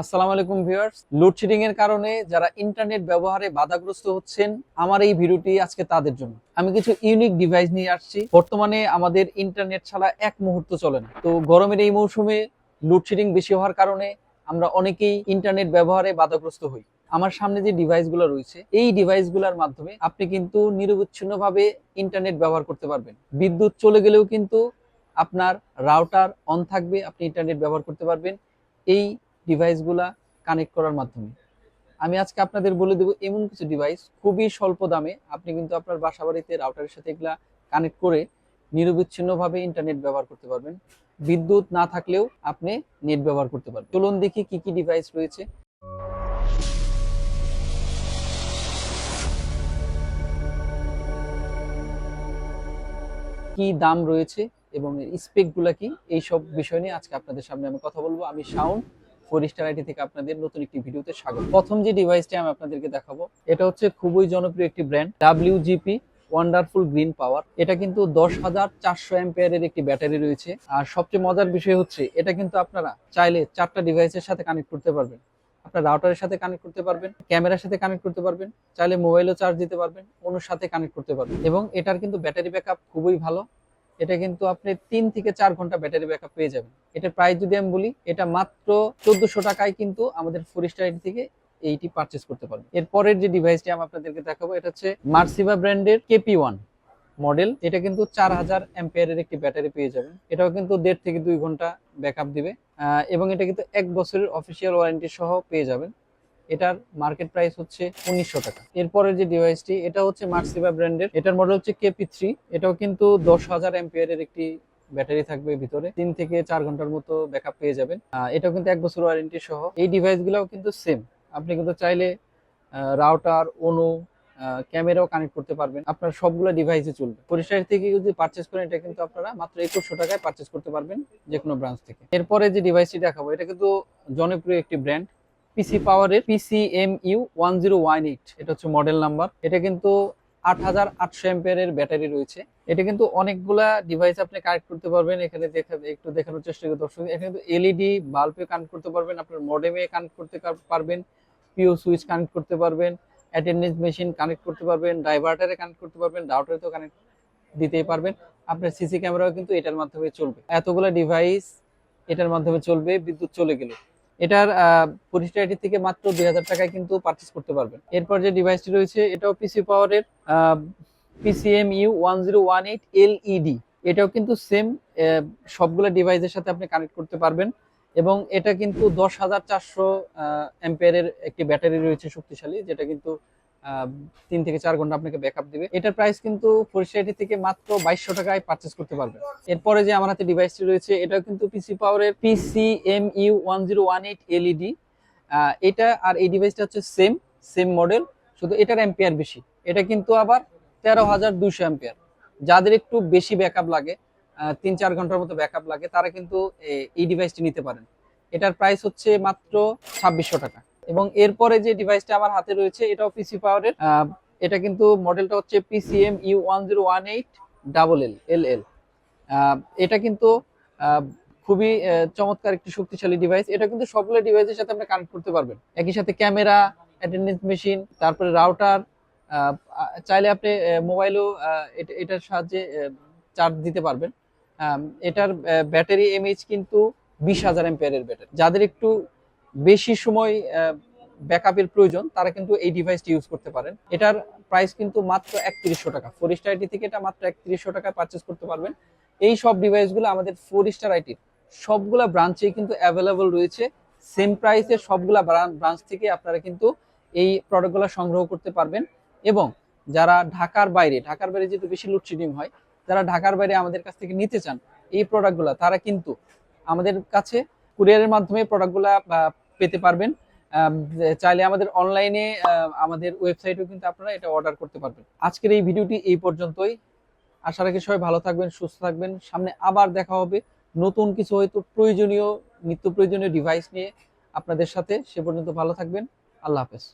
আসসালামু আলাইকুম viewers. Load shedding এর কারণে যারা ইন্টারনেট ব্যবহারে বাধাগ্রস্ত হচ্ছেন, আমার এই ভিডিওটি আজকে তাদের জন্য। আমি কিছু ইউনিক ডিভাইস নিয়ে আসছি। বর্তমানে আমাদের ইন্টারনেট ছাড়া এক মুহূর্ত চলে না। তো গরমের এই মৌসুমে লোডশেডিং বেশি হওয়ার কারণে আমরা অনেকেই ইন্টারনেট ব্যবহারে বাধাগ্রস্ত হই। আমার সামনে যে ডিভাইসগুলো রয়েছে, এই ডিভাইসগুলোর মাধ্যমে আপনি কিন্তু নিরবচ্ছিন্নভাবে ইন্টারনেট ব্যবহার করতে পারবেন। বিদ্যুৎ চলে গেলেও কিন্তু আপনার রাউটার অন থাকবে, আপনি ইন্টারনেট ব্যবহার করতে পারবেন। এই ডিভাইসগুলা কানেক্ট করার মাধ্যমে। আমি আজকে আপনাদের বলে দেবো এমন কিছু ডিভাইস খুবই স্বল্প দামে আপনি কিন্তু আপনার বাসা বাড়িতে রাউটারের সাথে এগুলা কানেক্ট করে নিরবিচ্ছিন্নভাবে ইন্টারনেট ব্যবহার করতে পারবেন। বিদ্যুৎ না থাকলেও আপনি নেট ব্যবহার করতে পারবেন। চলুন দেখি কি কি ডিভাইস রয়েছে। কি দাম রয়েছে এবং স্পেকগুলা কি? এই সব বিষয় নিয়ে আজকে আপনাদের সামনে আমি কথা বলব। আমি আইটি থেকে আপনাদের নতুন একটি ভিডিওতে স্বাগত। প্রথম যে ডিভাইসটি আমি আপনাদেরকে দেখাবো, এটা হচ্ছে খুবই জনপ্রিয় একটি brand WGP wonderful green power এটা কিন্তু দশ হাজার চারশো একটি ব্যাটারি রয়েছে। আর সবচেয়ে মজার বিষয় হচ্ছে, এটা কিন্তু আপনারা চাইলে চারটা ডিভাইসের সাথে কানেক্ট করতে পারবেন। আপনার রাউটারের সাথে কানেক্ট করতে পারবেন ক্যামেরার সাথে কানেক্ট করতে পারবেন, চাইলে মোবাইলও চার্জ দিতে পারবেন অন্যর সাথে কানেক্ট করতে পারবেন। এবং এটার কিন্তু ব্যাটারি ব্যাকআপ খুবই ভালো। এটা কিন্তু আপনি তিন থেকে চার ঘণ্টা ব্যাটারি ব্যাকআপ পেয়ে যাবেন। এটার প্রাইস যদি আমি বলি, এটা মাত্র চোদ্দশো টাকায় কিন্তু আমাদের ফোরিস্টার থেকে এইটি পারচেস করতে পারবেন। এরপরের যে ডিভাইসটি আমি আপনাদেরকে দেখাবো, এটা হচ্ছে মার্সিভা ব্র্যান্ডের কেপি ওয়ান মডেল এটা কিন্তু চার হাজার অ্যাম্পিয়ারের একটি ব্যাটারি পেয়ে যাবেন। এটাও কিন্তু দেড় থেকে দুই ঘণ্টা ব্যাকআপ দিবে। এবং এটা কিন্তু এক বছরের অফিসিয়াল ওয়ারেন্টি সহ পেয়ে যাবেন। এটার মার্কেট প্রাইস হচ্ছে উনিশশো টাকা। এরপরের যে ডিভাইসটি এটা হচ্ছে মার্সিভা ব্র্যান্ডের এটার মডেল হচ্ছে কেপি থ্রি এটাও কিন্তু দশ হাজার অ্যাম্পিয়ারের একটি ব্যাটারি থাকবে ভিতরে। তিন থেকে চার ঘণ্টার মতো ব্যাকআপ পেয়ে যাবেন। এটাও কিন্তু এক বছর ওয়ারেন্টি সহ। এই ডিভাইসগুলোও কিন্তু সেম আপনি কিন্তু চাইলে রাউটার অনু ক্যামেরাও কানেক্ট করতে পারবেন। আপনার সবগুলো ডিভাইসে চলবে। পরিষ্কার থেকে যদি পারচেস করেন, এটা কিন্তু আপনারা মাত্র একুশশো টাকায় পারচেস করতে পারবেন যে কোনো ব্রাঞ্চ থেকে। এরপরে যে ডিভাইসটি দেখাবো, এটা কিন্তু জনপ্রিয় একটি ব্র্যান্ড পিসি পাওয়ারের PC M U one zero one eight এটা হচ্ছে মডেল নাম্বার এটা কিন্তু আট হাজার আটশো এম্পিয়ারের ব্যাটারি রয়েছে। এটা কিন্তু অনেকগুলা ডিভাইস আপনি কানেক্ট করতে পারবেন। এখানে দেখা একটু দেখানোর চেষ্টা করি দর্শক, এখানে কিন্তু এলইডি বাল্বে কানেক্ট করতে পারবেন। আপনার মডেমে কানেক্ট করতে কার- পারবেন। পিও সুইচ কানেক্ট করতে পারবেন। অ্যাটেন্ডেন্স মেশিন কানেক্ট করতে পারবেন। ডাইভার্টারে কানেক্ট করতে পারবেন। রাউটারেতেও কানেক্ট দিতেই পারবেন। আপনার সিসি ক্যামেরাও কিন্তু এটার মাধ্যমে চলবে। এতগুলো ডিভাইস এটার মাধ্যমে চলবে। বিদ্যুৎ চলে গেলে। এটার পরিষ্কারটি থেকে মাত্র দুই হাজার টাকায় কিন্তু পারচেস করতে পারবেন। এরপর যে ডিভাইসটি রয়েছে, এটাও পিসি পাওয়ারের PCM U one zero one eight LED এটাও কিন্তু সেম সবগুলো ডিভাইসের সাথে আপনি কানেক্ট করতে পারবেন এবং এটা কিন্তু দশ হাজার চারশো অ্যাম্পেয়ারের একটি ব্যাটারি রয়েছে শক্তিশালী, যেটা কিন্তু তিন থেকে চার ঘণ্টা আপনাকে ব্যাকআপ দিবে। এটার প্রাইস কিন্তু পরিষেবাটি থেকে মাত্র বাইশশো টাকায় পারচেস করতে পারবেন এরপরে যে আমার হাতে ডিভাইসটি রয়েছে, এটাও কিন্তু পিসি পাওয়ারের PC M U one zero one eight LED এটা আর এই ডিভাইসটা হচ্ছে সেম সেম মডেল শুধু এটার অ্যাম্পিয়ার বেশি। এটা কিন্তু আবার তেরো হাজার দুশো অ্যাম্পিয়ার যাদের একটু বেশি ব্যাকআপ লাগে তিন চার ঘণ্টার মতো ব্যাকআপ লাগে, তারা কিন্তু এই ডিভাইসটি নিতে পারেন। এটার প্রাইস হচ্ছে মাত্র ছাব্বিশশো টাকা। এবং এরপরে যে ডিভাইসটা আমার হাতে রয়েছে, এটাও পিসি পাওয়ারের এটা কিন্তু মডেলটা হচ্ছে PCM U one zero one eight double L L L এটা কিন্তু খুবই চমৎকার একটি শক্তিশালী ডিভাইস এটা কিন্তু সবগুলো ডিভাইসের সাথে আপনি কানেক্ট করতে পারবেন। একই সাথে ক্যামেরা অ্যাটেন্ডেন্স মেশিন তারপরে রাউটার চাইলে আপনি মোবাইলও এটার সাহায্যে চার্জ দিতে পারবেন। এটার ব্যাটারি এমএইচ কিন্তু বিশ হাজার এম্পিয়ারের ব্যাটারি যাদের একটু বেশি সময় ব্যাকআপের প্রয়োজন, তারা কিন্তু এই ডিভাইসটি ইউজ করতে পারেন। এটার প্রাইস কিন্তু মাত্র একত্রিশশো টাকা। ফোর স্টার আইটি থেকে এটা মাত্র একত্রিশশো টাকায় পারচেস করতে পারবেন। এই সব ডিভাইসগুলো আমাদের ফোর স্টার আইটির সবগুলা ব্রাঞ্চেই কিন্তু অ্যাভেলেবল রয়েছে। সেম প্রাইসে সবগুলা ব্রাঞ্চ থেকে আপনারা কিন্তু এই প্রোডাক্টগুলো সংগ্রহ করতে পারবেন। এবং যারা ঢাকার বাইরে ঢাকার বাইরে যেহেতু বেশি লোডশেডিং হয়, যারা ঢাকার বাইরে আমাদের কাছ থেকে নিতে চান, এই প্রোডাক্টগুলো তারা কিন্তু আমাদের কাছে কুরিয়ারের মাধ্যমে প্রোডাক্টগুলো পেতে পারবেন। চাইলে আমাদের অনলাইনে আমাদের ওয়েবসাইটেও কিন্তু আপনারা এটা অর্ডার করতে পারবেন। আজকের এই ভিডিওটি এই পর্যন্তই। আশা রাখি সবাই ভালো থাকবেন, সুস্থ থাকবেন। সামনে আবার দেখা হবে নতুন কিছু হয়তো প্রয়োজনীয়, নিত্য প্রয়োজনীয় ডিভাইস নিয়ে আপনাদের সাথে। সে পর্যন্ত ভালো থাকবেন। আল্লাহ হাফেজ।